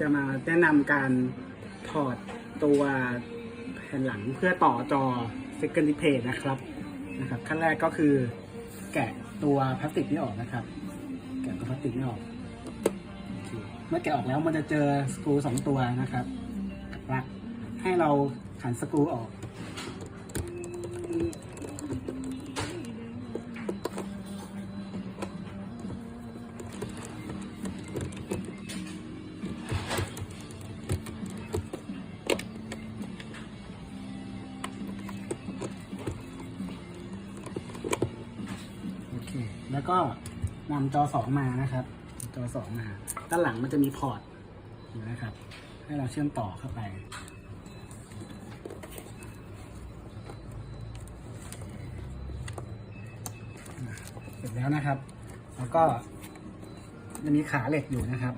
จะมาแนะนำการถอดตัวแผ่นหลังเพื่อต่อจอ second display นะครับนะครับ ขั้นแรกก็คือแกะตัวพลาสติกนี้ออกนะครับ แกะตัวพลาสติกนี้ออก เมื่อแกะออกแล้วมันจะเจอสกรูสองตัวนะครับกับลักให้เราขันสกรูออก แล้วก็นำจอสองมานะครับ จอสองมา ด้านหลังมันจะมีพอร์ตอยู่นะครับ ให้เราเชื่อมต่อเข้าไป เสร็จแล้วนะครับ แล้วก็จะมีขาเหล็กอยู่นะครับ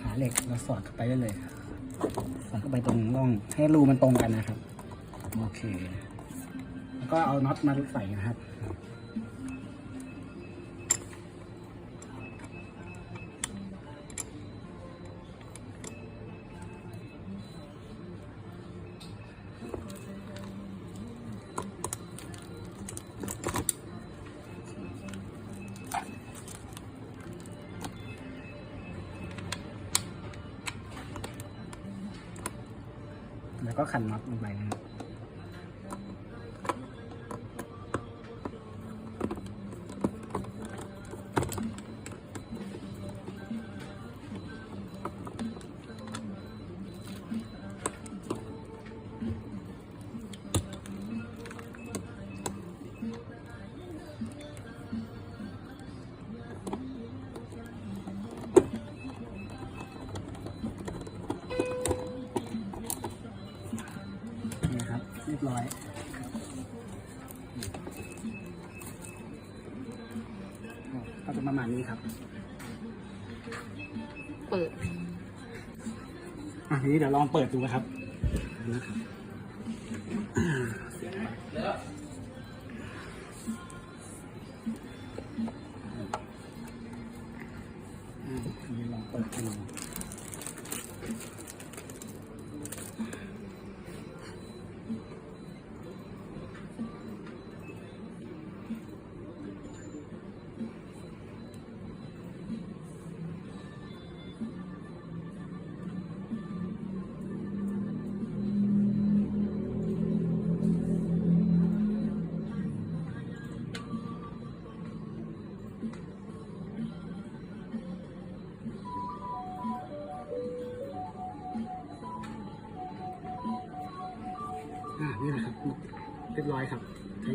ขาเหล็กเราสอดเข้าไปได้เลยสอดเข้าไปตรงร่องให้รูมันตรงกันนะครับ โอเค แล้วก็เอาน็อตมาใส่นะครับ แล้วก็ขันน็อตลงไปนะครับ รับเรียบร้อย ก็จะประมาณนี้ครับ เปิด อะทีนี้เดี๋ยวลองเปิดดูนะครับนะครับอืมทีนี้ลองเปิดดู อ่านี่แหละครับเรียบร้อยครับใช้งาน